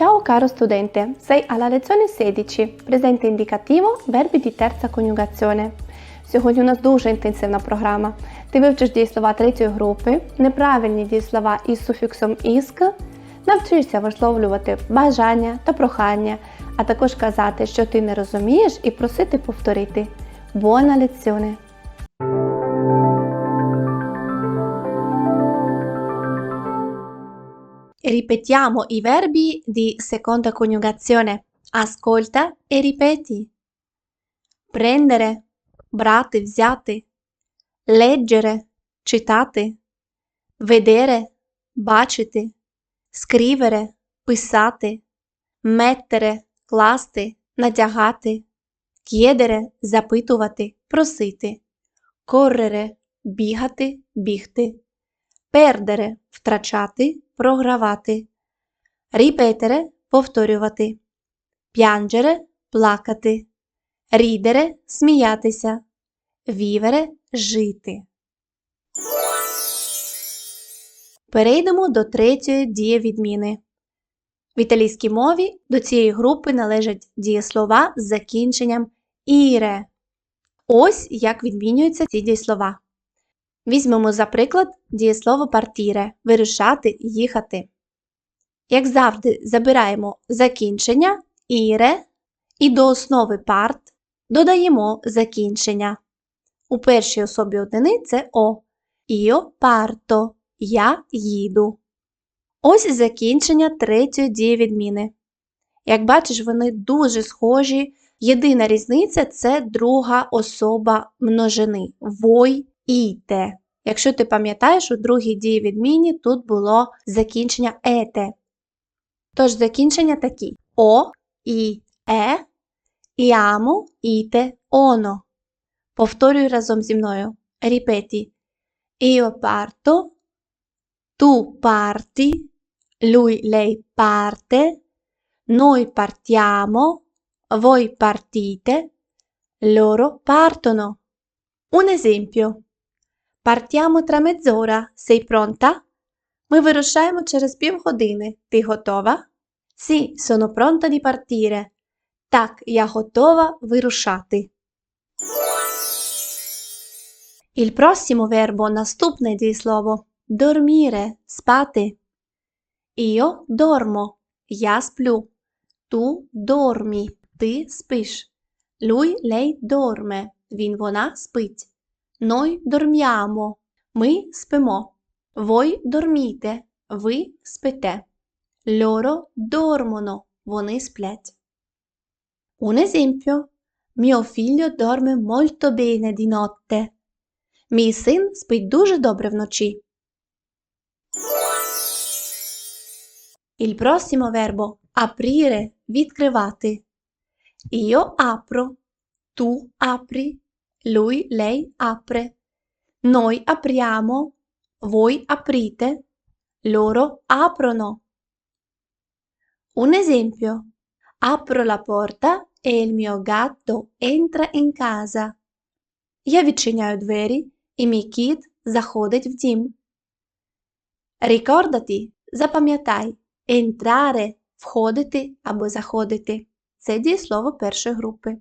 Ciao caro studente, sei alla lezione 16, presente indicativo, verbi di terza coniugazione. Сьогодні у нас дуже інтенсивна програма. Ти вивчиш дієслова третьої групи, неправильні дієслова із суфіксом іск, навчишся висловлювати бажання та прохання, а також казати, що ти не розумієш, і просити повторити. Buona lezione! Ripetiamo i verbi di seconda coniugazione. Ascolta e ripeti. Prendere, брати, взяти, leggere, читати, vedere, бачити, scrivere, писати, mettere, класти, надягати, chiedere, запитувати, просити, correre, бігати, бігти, perdere, втрачати, програвати, ripetere, повторювати, piangere, плакати, ridere, сміятися, vivere, жити. Перейдемо до третьої дієвідміни. В італійській мові до цієї групи належать дієслова з закінченням іре. Ось як відмінюються ці дієслова. Візьмемо, за приклад, дієслово партіре вирушати, їхати. Як завжди, забираємо закінчення іре і до основи парт додаємо закінчення. У першій особі однини це О. Parto. Я їду. Ось закінчення третьої дієвідміни. Як бачиш, вони дуже схожі. Єдина різниця це друга особа множини. Вой іте. Якщо ти пам'ятаєш, у другій дієвідміні тут було закінчення ете. Тож закінчення такі: О, і, е, іамо, іте, оно. Повторюй разом зі мною. Ріпеті. Io parto, tu parti, lui, lei parte, noi partiamo, voi partite, loro partono. Un esempio. Partiamo tra mezz'ora. Sei pronta? Ми вирушаємо через півгодини. Ти готова? Sì, sono pronta di partire. Так, я готова вирушати. Il prossimo verbo наступне дієслово dormire, спати. Io dormo, я сплю. Tu dormi, ти спиш. Lui, lei dorme, він, вона спить. Noi dormiamo, ми спимо. Voi dormite, ви спите. Loro dormono, вони сплять. Un esempio. Mio figlio dorme molto bene di notte. Мій син спить дуже добре вночі. Il prossimo verbo aprire відкривати. Io apro, tu apri, lui, lei apre. Noi apriamo, voi aprite, loro aprono. Un esempio. Apro la porta e il mio gatto entra in casa. Я відчиняю двері, і мій кіт заходить в дім. Ricordati, запам'ятай, entrare – входити або заходити. Це дієслово першої групи.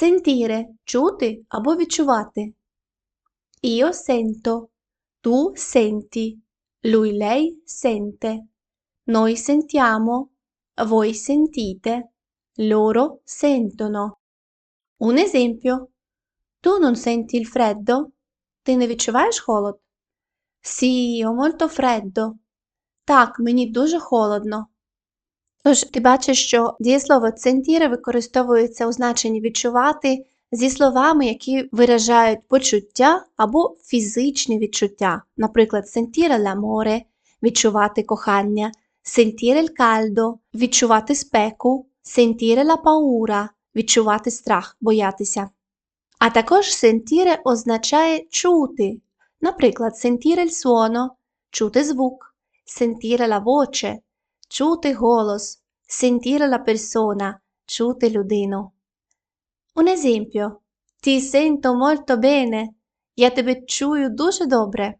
Sentire – чути або відчувати. Io sento, tu senti, lui lei sente, noi sentiamo, voi sentite, loro sentono. Un esempio. Tu non senti il freddo? Ти не відчуваєш холод? Sì, ho molto freddo. Так, мені дуже холодно. Тож, ти бачиш, що дієслово «центіре» використовується у значенні відчувати зі словами, які виражають почуття або фізичні відчуття. Наприклад, «sentire l'amore» – відчувати кохання, «sentire il caldo» – відчувати спеку, «sentire la paura» – відчувати страх, боятися. А також «sentire» означає чути. Наприклад, «sentire il suono» – чути звук, «sentire la voce» – чути голос, «sentire la persona» – чути людину. Un esempio. Ti sento molto bene. Я тебе чую дуже добре.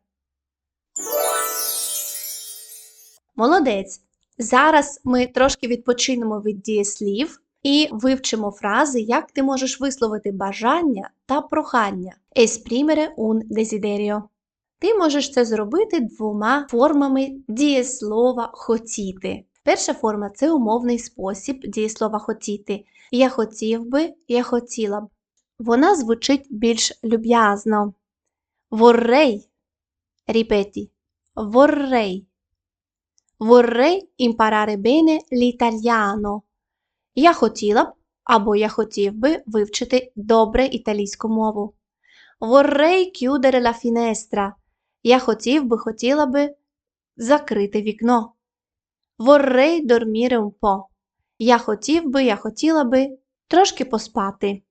Молодець! Зараз ми трошки відпочинемо від дієслів і вивчимо фрази, як ти можеш висловити бажання та прохання. Esprimere un desiderio. Ти можеш це зробити двома формами дієслова хотіти. Перша форма це умовний спосіб дієслова хотіти. Я хотів би, я хотіла б. Вона звучить більш люб'язно. Vorrei. Ripeti. Vorrei. Vorrei imparare bene l'italiano. Я хотіла б або я хотів би вивчити добре італійську мову. Vorrei chiudere la finestra. Я хотів би, хотіла би закрити вікно. Vorrei dormire un. Я хотів би, я хотіла би трошки поспати.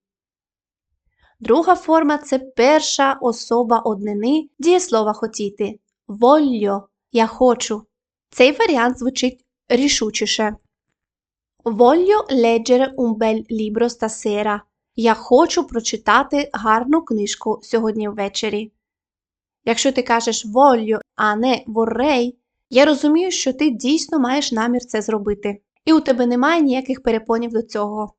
Друга форма це перша особа однини дієслова хотіти. Voglio – я хочу. Цей варіант звучить рішучіше. Voglio leggere un bel libro stasera. Я хочу прочитати гарну книжку сьогодні ввечері. Якщо ти кажеш voglio, а не vorrei, я розумію, що ти дійсно маєш намір це зробити. І у тебе немає ніяких перепонів до цього.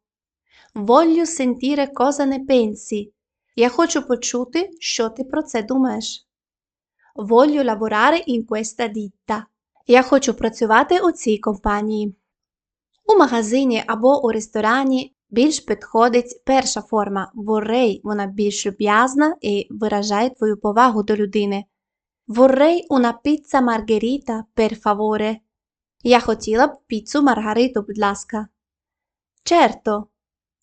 Sentire cosa ne pensi. Я хочу почути, що ти про це думаєш. Voglio lavorare in questa ditta. Я хочу працювати у цій компанії. У магазині або у ресторані більш підходить перша форма vorrei, вона більш люб'язна і виражає твою повагу до людини. Vorrei una pizza margherita, per favore. Я хотіла б піцу маргариту, будь ласка. Certo,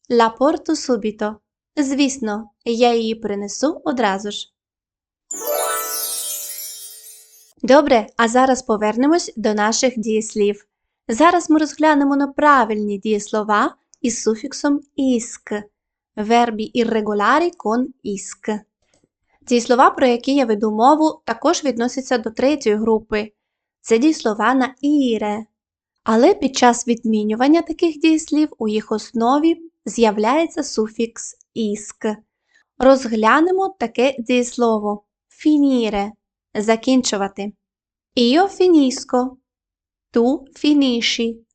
la porto subito. Звісно, я її принесу одразу ж. Добре, а зараз повернемось до наших дієслів. Зараз ми розглянемо на правильні дієслова із суфіксом іск, вербі іррегулярі кон іск. Дієслова, про які я веду мову, також відносяться до третьої групи. Це дієслова на іре. Але під час відмінювання таких дієслів у їх основі з'являється суфікс іск. Розглянемо таке дієслово finire – закінчувати. Io finisco. Tu finisci.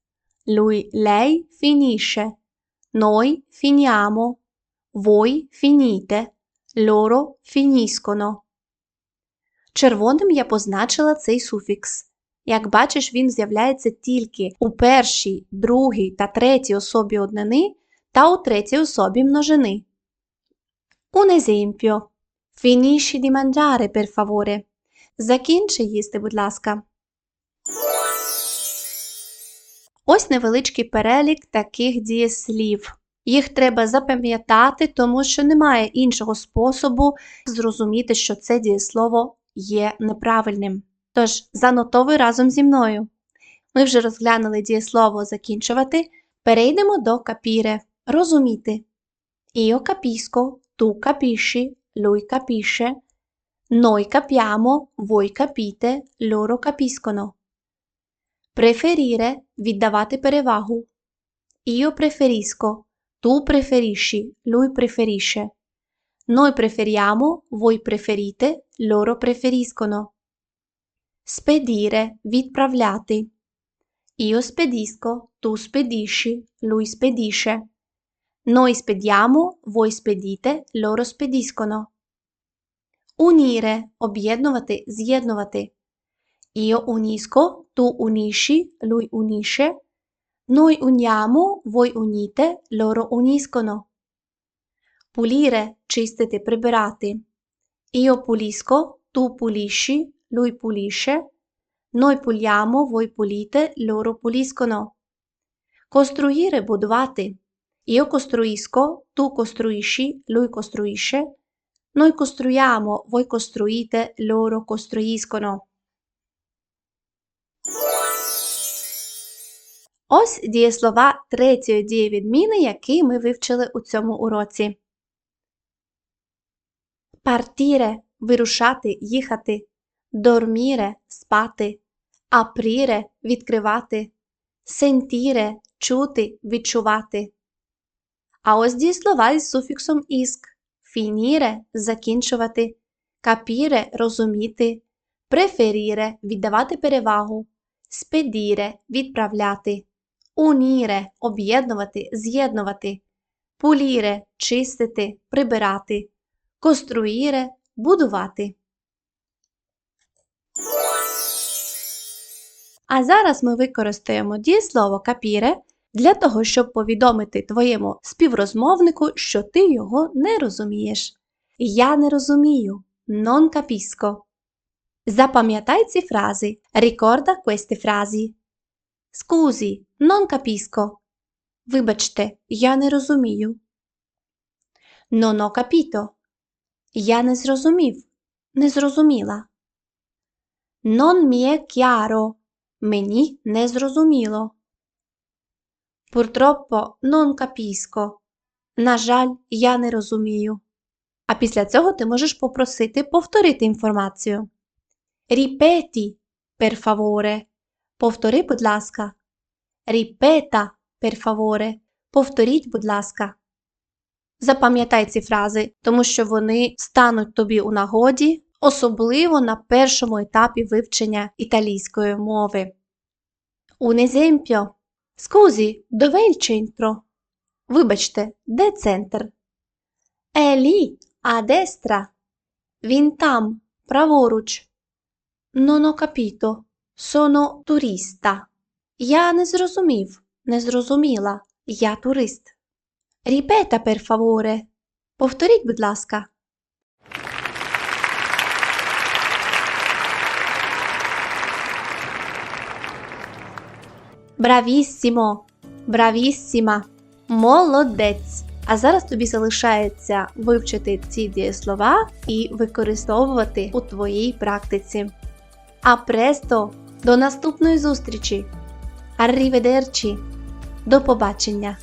Lui, lei finisce. Noi finiamo. Voi finite. Loro finiscono. Червоним я позначила цей суфікс. Як бачиш, він з'являється тільки у першій, другій та третій особі однини та у третій особі множини. Un esempio. Finisci di mangiare, per favore. Закінчи їсти, будь ласка. Ось невеличкий перелік таких дієслів. Їх треба запам'ятати, тому що немає іншого способу зрозуміти, що це дієслово є неправильним. Тож, занотовуй разом зі мною. Ми вже розглянули дієслово закінчувати. Перейдемо до капіре розуміти. Io capisco, tu capisci, lui capisce, noi capiamo, voi capite, loro capiscono. Preferire віддавати перевагу. Io preferisco, tu preferisci, lui preferisce. Noi preferiamo, voi preferite, loro preferiscono. Spedire відправляти. Io spedisco, tu spedisci, lui spedisce. Noi spediamo, voi spedite, loro spediscono. Unire об'єднувати, з'єднувати. Io unisco, tu unisci, lui unisce. Noi uniamo, voi unite, loro uniscono. Pulire, ci siete preparati. Io pulisco, tu pulisci, lui pulisce. Noi puliamo, voi pulite, loro puliscono. Costruire, budovate. Io costruisco, tu costruisci, lui costruisce. Noi costruiamo, voi costruite, loro costruiscono. Ось дієслова третьої дієвідміни, які ми вивчили у цьому уроці. Партіре вирушати, їхати, дорміре спати, апріре відкривати, сентіре чути, відчувати. А ось дієслова із суфіксом іск фініре закінчувати, капіре розуміти, преферіре віддавати перевагу, spedire – відправляти, unire – об'єднувати, з'єднувати, pulire – чистити, прибирати, costruire – будувати. А зараз ми використаємо дієслово capire для того, щоб повідомити твоєму співрозмовнику, що ти його не розумієш. Я не розумію. Non capisco. Запам'ятай ці фрази. Ricorda queste frasi. Scusi, non capisco. Вибачте, я не розумію. Ho capito. Я не зрозумів. Не зрозуміла. Non mi è. Мені не зрозуміло. Purtroppo non capisco. На жаль, я не розумію. А після цього ти можеш попросити повторити інформацію. Ripeti, per favore. Повтори, будь ласка. Per favore. Повторіть, будь ласка. Запам'ятай ці фрази, тому що вони стануть тобі у нагоді, особливо на першому етапі вивчення італійської мови. Un esempio. Scusi, dov'è il centro? Вибачте, де центр? È lì, a destra. Він там, праворуч. Non ho capito. Sono turista. Я не зрозумів, не зрозуміла. Я турист. Ripeta, per favore. Повторіть, будь ласка. Бравіссімо! Бравіссіма! Молодець! А зараз тобі залишається вивчити ці дієслова і використовувати у твоїй практиці. А престо! До наступної зустрічі! Arrivederci! До побачення!